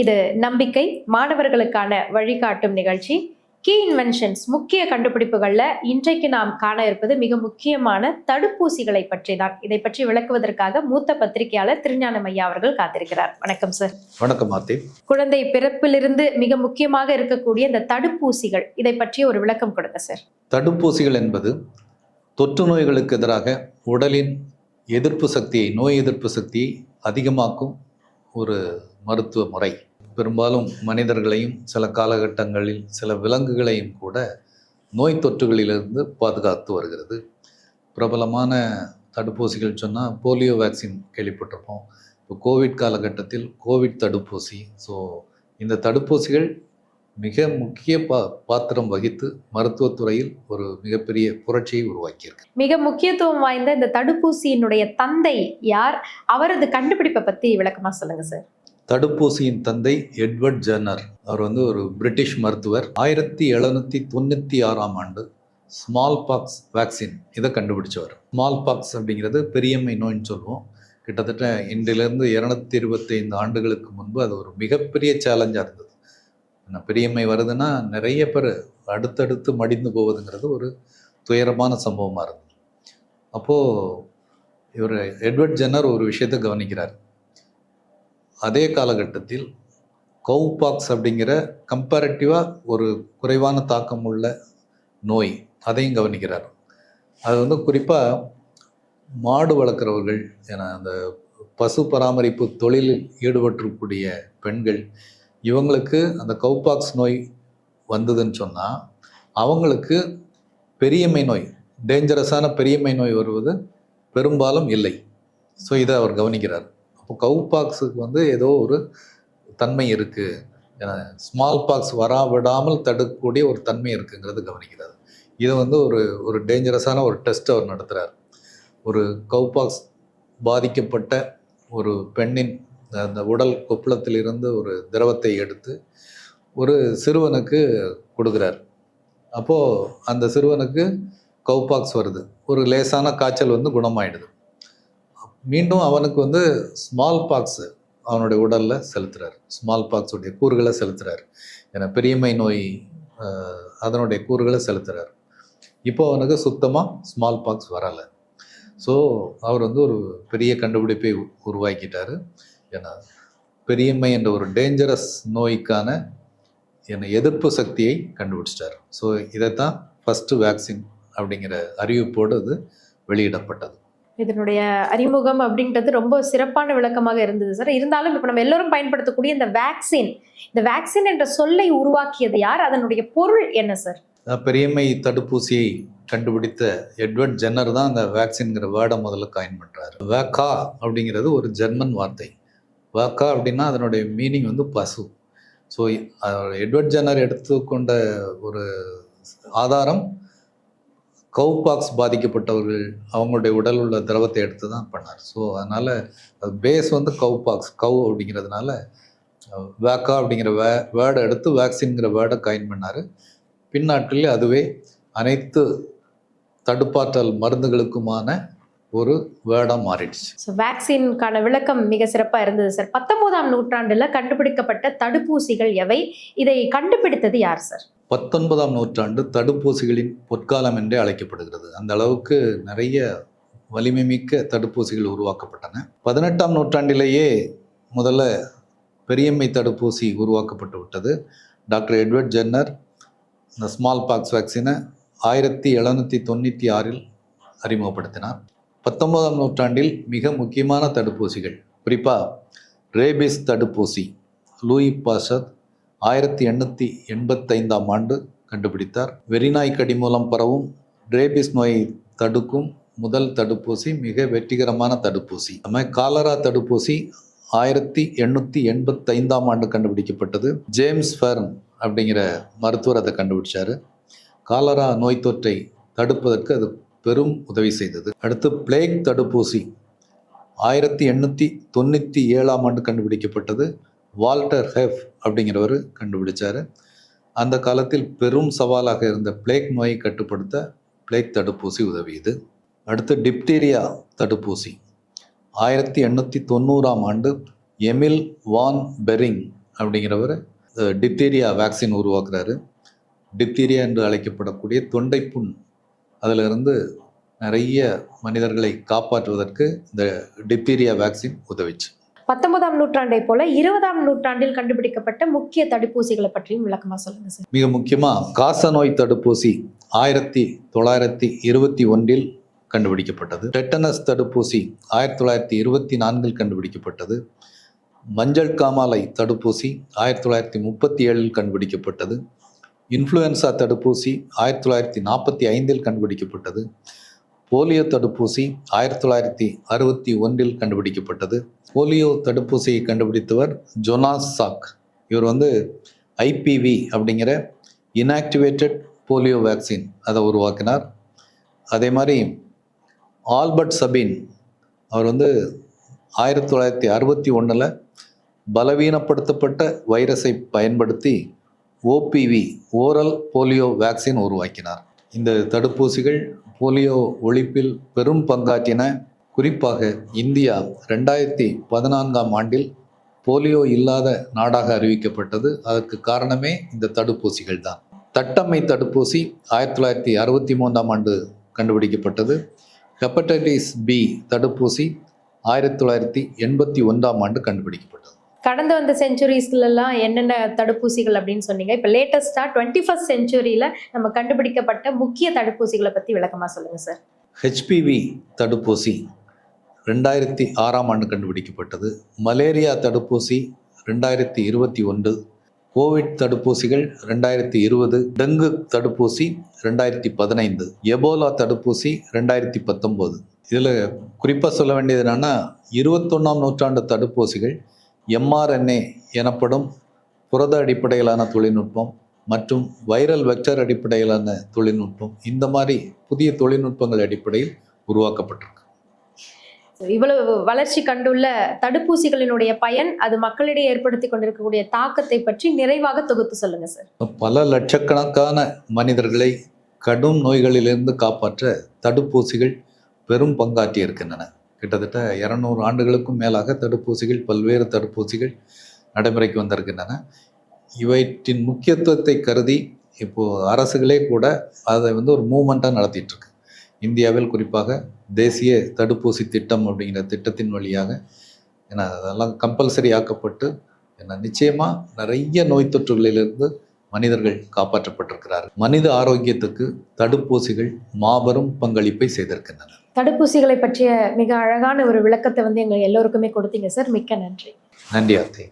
இது நம்பிக்கை மாணவர்களுக்கான வழிகாட்டும் நிகழ்ச்சி. கீ இன்வென்ஷன்ஸ் முக்கிய கண்டுபிடிப்புகள்ல இன்றைக்கு நாம் காண இருப்பது மிக முக்கியமான தடுப்பூசிகளை பற்றி தான் இதை பற்றி விளக்குவதற்காக மூத்த பத்திரிகையாளர் திருஞானம் ஐயா அவர்கள் காத்திருக்கிறார். வணக்கம் சார் வணக்கம் மாத்தி குழந்தை பிறப்பிலிருந்து மிக முக்கியமாக இருக்கக்கூடிய இந்த தடுப்பூசிகள் இதை பற்றி ஒரு விளக்கம் கொடுங்க சார் தடுப்பூசிகள் என்பது தொற்று நோய்களுக்கு எதிராக உடலின் எதிர்ப்பு சக்தியை நோய் எதிர்ப்பு சக்தியை அதிகமாக்கும் ஒரு மருத்துவ முறை. பெரும்பாலும் மனிதர்களையும் சில காலகட்டங்களில் சில விலங்குகளையும் கூட நோய் தொற்றுகளிலிருந்து பாதுகாத்து வருகிறது. பிரபலமான தடுப்பூசிகள் சொன்னால் போலியோ வேக்சின் கேள்விப்பட்டிருப்போம். இப்போ கோவிட் காலகட்டத்தில் கோவிட் தடுப்பூசி. ஸோ இந்த தடுப்பூசிகள் மிக முக்கிய பா பாத்திரம் வகித்து மருத்துவத்துறையில் ஒரு மிகப்பெரிய புரட்சியை உருவாக்கியிருக்கு. மிக முக்கியத்துவம் வாய்ந்த இந்த தடுப்பூசியினுடைய தந்தை யார்? அவரது கண்டுபிடிப்பை பற்றி விளக்கமாக சொல்லுங்கள் சார். தடுப்பூசியின் தந்தை எட்வர்ட் ஜெர்னர். அவர் வந்து ஒரு பிரிட்டிஷ் மருத்துவர். ஆயிரத்தி எழுநூற்றி தொண்ணூற்றி ஆறாம் ஆண்டு ஸ்மால் பாக்ஸ் வேக்சின் இதை கண்டுபிடிச்சவர். ஸ்மால் பாக்ஸ் அப்படிங்கிறது பெரியம்மை நோய்னு சொல்லுவோம். கிட்டத்தட்ட இன்றிலிருந்து இரநூத்தி இருபத்தைந்து ஆண்டுகளுக்கு முன்பு அது ஒரு மிகப்பெரிய சேலஞ்சாக இருந்தது. ஆனால் பெரியம்மை வருதுன்னா நிறைய பேர் அடுத்தடுத்து மடிந்து போவதுங்கிறது ஒரு துயரமான சம்பவமாக இருந்தது. அப்போது இவர் எட்வர்ட் ஜென்னர் ஒரு விஷயத்தை கவனிக்கிறார். அதே காலகட்டத்தில் கவுபாக்ஸ் அப்படிங்கிற கம்பேரட்டிவாக ஒரு குறைவான தாக்கம் உள்ள நோய் அதையும் கவனிக்கிறார். அது வந்து குறிப்பாக மாடு வளர்க்குறவர்கள் என அந்த பசு பராமரிப்பு தொழிலில் ஈடுபட்டிருக்கக்கூடிய பெண்கள் இவங்களுக்கு அந்த கவுபாக்ஸ் நோய் வந்ததுன்னு சொன்னால் அவங்களுக்கு பெரியம்மை நோய் டேஞ்சரஸான பெரியம்மை நோய் வருவது பெரும்பாலும் இல்லை. ஸோ இதை அவர் கவனிக்கிறார். அப்போ கவுபாக்ஸுக்கு வந்து ஏதோ ஒரு தன்மை இருக்குது ஸ்மால் பாக்ஸ் வராவிடாமல் தடுக்கக்கூடிய ஒரு தன்மை இருக்குங்கிறது கவனிக்கிறார். இது வந்து ஒரு ஒரு டேஞ்சரஸான ஒரு டெஸ்ட் அவர் நடத்துகிறார் ஒரு கவு பாக்ஸ் பாதிக்கப்பட்ட ஒரு பெண்ணின் அந்த உடல் கொப்பளத்திலிருந்து ஒரு திரவத்தை எடுத்து ஒரு சிறுவனுக்கு கொடுக்குறார். அப்போது அந்த சிறுவனுக்கு கவுபாக்ஸ் வருது. ஒரு லேசான காய்ச்சல் வந்து குணமாயிடுது. மீண்டும் அவனுக்கு வந்து ஸ்மால் பாக்ஸு அவனுடைய உடலில் செலுத்துகிறார் ஸ்மால் பாக்ஸுடைய கூறுகளை செலுத்துகிறார் ஏன்னா பெரியம்மை நோய் அதனுடைய கூறுகளை செலுத்துகிறார் இப்போ அவனுக்கு சுத்தமாக ஸ்மால் பாக்ஸ் வரலை. ஸோ அவர் வந்து ஒரு பெரிய கண்டுபிடிப்பை உருவாக்கிட்டார். ஏன்னா பெரியம்மை என்ற ஒரு டேஞ்சரஸ் நோய்க்கான என்ன எதிர்ப்பு சக்தியை கண்டுபிடிச்சிட்டார். ஸோ இதைத்தான் ஃபஸ்ட்டு வேக்சின் அப்படிங்கிற அறிவிப்போடு அது வெளியிடப்பட்டது. இதனுடைய அறிமுகம் அப்படின்றது ரொம்ப சிறப்பான விளக்கமாக இருந்தது சார் இருந்தாலும் இப்போ நம்ம எல்லோரும் பயன்படுத்தக்கூடிய இந்த வேக்சின் இந்த வேக்சின் என்ற சொல்லை உருவாக்கியது யார்? அதனுடைய பொருள் என்ன சார் பெரியமை பெரியம்மை தடுப்பூசியை கண்டுபிடித்த எட்வர்ட் ஜென்னர் தான் அந்த வேக்சின்ங்கிற வேர்டை முதல்ல காயின் பண்ணுறாரு வேக்கா அப்படிங்கிறது ஒரு ஜெர்மன் வார்த்தை. வேக்கா அப்படின்னா அதனுடைய மீனிங் வந்து பசு. ஸோ எட்வர்ட் ஜென்னர் எடுத்துக்கொண்ட ஒரு ஆதாரம் கவுபாக்ஸ் பாதிக்கப்பட்டவர்கள் அவங்களுடைய உடல் உள்ள திரவத்தை எடுத்து தான் பண்ணார். ஸோ அதனால் பேஸ் வந்து கவுபாக்ஸ் கவ் அப்படிங்கிறதுனால வேக்கா அப்படிங்கிற வே வேர்டை எடுத்து வேக்சின்ங்கிற வேர்டை காயின் பண்ணார். பின்னாட்களில் அதுவே அனைத்து தடுப்பாற்றல் மருந்துகளுக்குமான ஒரு வேர்டாக மாறிடுச்சு. ஸோ வேக்சினுக்கான விளக்கம் மிக சிறப்பாக இருந்தது சார் பத்தொன்பதாம் நூற்றாண்டில் கண்டுபிடிக்கப்பட்ட தடுப்பூசிகள் எவை? இதை கண்டுபிடித்தது யார் சார் பத்தொன்பதாம் நூற்றாண்டு தடுப்பூசிகளின் பொற்காலம் என்றே அழைக்கப்படுகிறது. அந்த அளவுக்கு நிறைய வலிமை மிக்க தடுப்பூசிகள் உருவாக்கப்பட்டன. பதினெட்டாம் நூற்றாண்டிலேயே முதல்ல பெரியம்மை தடுப்பூசி உருவாக்கப்பட்டு விட்டது. டாக்டர் எட்வர்ட் ஜென்னர் இந்த ஸ்மால் பாக்ஸ் வேக்சினை ஆயிரத்தி எழுநூற்றி தொண்ணூற்றி ஆறில் அறிமுகப்படுத்தினார். பத்தொன்பதாம் நூற்றாண்டில் மிக முக்கியமான தடுப்பூசிகள் குறிப்பாக ரேபிஸ் தடுப்பூசி லூயி பாசர் ஆயிரத்தி எண்ணூற்றி எண்பத்தைந்தாம் ஆண்டு கண்டுபிடித்தார். வெறிநாய் கடி மூலம் பரவும் டிரேபிஸ் நோயை தடுக்கும் முதல் தடுப்பூசி மிக வெற்றிகரமான தடுப்பூசி. நம்ம காலரா தடுப்பூசி ஆயிரத்தி எண்ணூற்றி எண்பத்தைந்தாம் ஆண்டு கண்டுபிடிக்கப்பட்டது. ஜேம்ஸ் ஃபெர்ன் அப்படிங்கிற மருத்துவர் அதை கண்டுபிடிச்சார். காலரா நோய் தொற்றை தடுப்பதற்கு அது பெரும் உதவி செய்தது. அடுத்து பிளேக் தடுப்பூசி ஆயிரத்தி எண்ணூற்றி தொண்ணூற்றி ஏழாம் ஆண்டு கண்டுபிடிக்கப்பட்டது. வால்டர் ஹெஃப் அப்படிங்கிறவர் கண்டுபிடிச்சார். அந்த காலத்தில் பெரும் சவாலாக இருந்த பிளேக் நோயை கட்டுப்படுத்த பிளேக் தடுப்பூசி உதவியது அடுத்து டிப்தீரியா தடுப்பூசி. ஆயிரத்தி எண்ணூற்றி தொண்ணூறாம் ஆண்டு எமில் வான் பெரிங் அப்படிங்கிறவர் டிப்தீரியா வேக்சின் உருவாக்குறாரு. டிப்தீரியா என்று அழைக்கப்படக்கூடிய தொண்டைப்புண். அதிலிருந்து நிறைய மனிதர்களை காப்பாற்றுவதற்கு இந்த டிப்தீரியா வேக்சின் உதவிச்சு. பத்தொன்பதாம் நூற்றாண்டை போல இருபதாம் நூற்றாண்டில் கண்டுபிடிக்கப்பட்ட முக்கிய தடுப்பூசிகளை பற்றியும் விளக்கமா சொல்லுங்க சார். மிக முக்கியமாக காசநோய் தடுப்பூசி ஆயிரத்தி தொள்ளாயிரத்தி இருபத்தி ஒன்றில் கண்டுபிடிக்கப்பட்டது. டெட்டனஸ் தடுப்பூசி ஆயிரத்தி தொள்ளாயிரத்தி இருபத்தி நான்கில் கண்டுபிடிக்கப்பட்டது. மஞ்சள் காமாலை தடுப்பூசி ஆயிரத்தி தொள்ளாயிரத்தி முப்பத்தி ஏழில் கண்டுபிடிக்கப்பட்டது. இன்ஃப்ளூயன்சா தடுப்பூசி ஆயிரத்தி தொள்ளாயிரத்தி நாற்பத்தி ஐந்தில் கண்டுபிடிக்கப்பட்டது. போலியோ தடுப்பூசி ஆயிரத்தி தொள்ளாயிரத்தி அறுபத்தி ஒன்றில் கண்டுபிடிக்கப்பட்டது. போலியோ தடுப்பூசியை கண்டுபிடித்தவர் ஜொனாஸ் சாக். இவர் வந்து ஐபிவி அப்படிங்கிற இன்ஆக்டிவேட்டட் போலியோ வேக்சின் அதை உருவாக்கினார். அதே மாதிரி ஆல்பர்ட் சபீன் அவர் வந்து ஆயிரத்தி தொள்ளாயிரத்தி அறுபத்தி ஒன்றில் பலவீனப்படுத்தப்பட்ட வைரஸை பயன்படுத்தி ஓபிவி ஓரல் போலியோ வேக்சின் உருவாக்கினார். இந்த தடுப்பூசிகள் போலியோ ஒழிப்பில் பெரும் பங்காற்றின குறிப்பாக இந்தியா ரெண்டாயிரத்தி பதினான்காம் ஆண்டில் போலியோ இல்லாத நாடாக அறிவிக்கப்பட்டது. அதற்கு காரணமே இந்த தடுப்பூசிகள் தான். தட்டம்மை தடுப்பூசி ஆயிரத்தி தொள்ளாயிரத்தி அறுபத்தி மூன்றாம் ஆண்டு கண்டுபிடிக்கப்பட்டது. ஹெப்படைட்டிஸ் பி தடுப்பூசி ஆயிரத்தி தொள்ளாயிரத்தி எண்பத்தி ஒன்றாம் ஆண்டு கண்டுபிடிக்கப்பட்டது. கடந்து வந்த செஞ்சுரிஸ்லலாம் என்னென்ன தடுப்பூசிகள் அப்படின்னு சொன்னீங்க. இப்போ லேட்டஸ்டா டுவெண்ட்டி ஃபர்ஸ்ட் செஞ்சுரியில நம்ம கண்டுபிடிக்கப்பட்ட முக்கிய தடுப்பூசிகளை பத்தி விளக்கமா சொல்லுங்க சார் ஹெச்பிவி தடுப்பூசி ரெண்டாயிரத்தி ஆறாம் ஆண்டு கண்டுபிடிக்கப்பட்டது. மலேரியா தடுப்பூசி ரெண்டாயிரத்தி இருபத்தி ஒன்று. கோவிட் தடுப்பூசிகள் ரெண்டாயிரத்தி இருபது. டெங்கு தடுப்பூசி ரெண்டாயிரத்தி பதினைந்து. எபோலா தடுப்பூசி ரெண்டாயிரத்தி பத்தொம்போது. இதில் குறிப்பாக சொல்ல வேண்டியது என்னென்னா இருபத்தொன்னாம் நூற்றாண்டு தடுப்பூசிகள் எம்ஆர்என்ஏ எனப்படும் புரத அடிப்படையிலான தொழில்நுட்பம் மற்றும் வைரல் வெக்டர் அடிப்படையிலான தொழில்நுட்பம் இந்த மாதிரி புதிய தொழில்நுட்பங்கள் அடிப்படையில் உருவாக்கப்பட்டிருக்கு. இவ்வளவு வளர்ச்சி கண்டுள்ள தடுப்பூசிகளினுடைய பயன் அது மக்களிடையே ஏற்படுத்தி கொண்டிருக்கக்கூடிய தாக்கத்தை பற்றி நிறைவாக தொகுத்து சொல்லுங்க சார் பல லட்சக்கணக்கான மனிதர்களை கடும் நோய்களிலிருந்து காப்பாற்ற தடுப்பூசிகள் பெரும் பங்காற்றி இருக்கின்றன கிட்டத்தட்ட இரநூறு ஆண்டுகளுக்கும் மேலாக தடுப்பூசிகள் பல்வேறு தடுப்பூசிகள் நடைமுறைக்கு வந்திருக்கின்றன. இவற்றின் முக்கியத்துவத்தை கருதி இப்போது அரசுகளே கூட அதை வந்து ஒரு மூமெண்ட்டாக நடத்திட்டுருக்கு. இந்தியாவில் குறிப்பாக தேசிய தடுப்பூசி திட்டம் அப்படிங்கிற திட்டத்தின் வழியாக ஏன்னா அதெல்லாம் கம்பல்சரி ஆக்கப்பட்டு ஏன்னா நிச்சயமாக நிறைய நோய் தொற்றுகளிலிருந்து மனிதர்கள் காப்பாற்றப்பட்டிருக்கிறார்கள் மனித ஆரோக்கியத்துக்கு தடுப்பூசிகள் மாபெரும் பங்களிப்பை செய்திருக்கின்றன. தடுப்பூசிகளை பற்றிய மிக அழகான ஒரு விளக்கத்தை வந்து எங்க எல்லோருக்குமே கொடுத்தீங்க சார். மிக்க நன்றி. நன்றி அத்தை